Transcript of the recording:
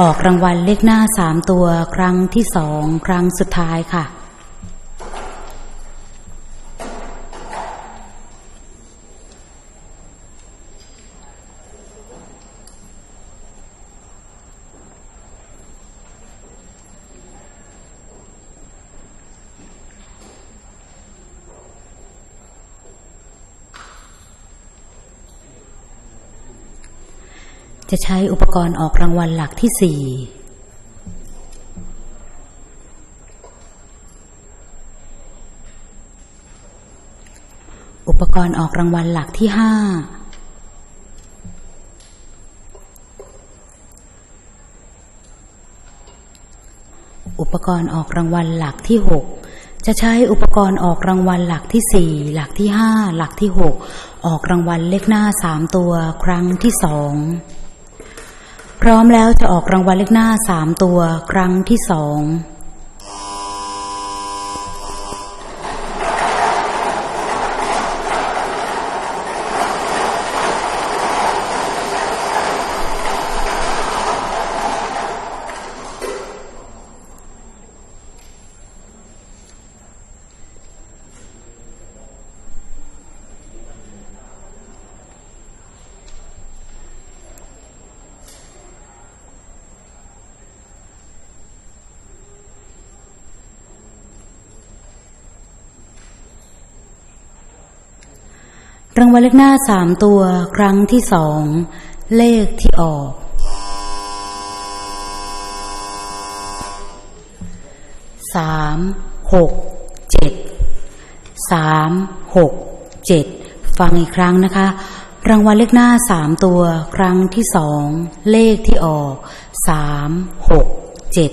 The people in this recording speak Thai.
ออกรางวัลเลขหน้าสามตัวครั้งที่สองครั้งสุดท้ายค่ะ จะใช้อุปกรณ์ออกรางวัลหลักที่สี่อุปกรณ์ออกรางวัลหลักที่ห้าอุปกรณ์ออกรางวัลหลักที่หกจะใช้อุปกรณ์ออกรางวัลหลักที่สี่หลักที่ห้าหลักที่หกออกรางวัลเลขหน้าสามตัวครั้งที่สอง พร้อมแล้วจะออกรางวัลเลขหน้าสามตัวครั้งที่สอง รางวัลเลขหน้าสามตัวครั้งที่สอง เลขที่ออกสามหกเจ็ดสามหกเจ็ดฟังอีกครั้งนะคะ รางวัลเลขหน้าสามตัว ครั้งที่สอง เลขที่ออกสามหกเจ็ด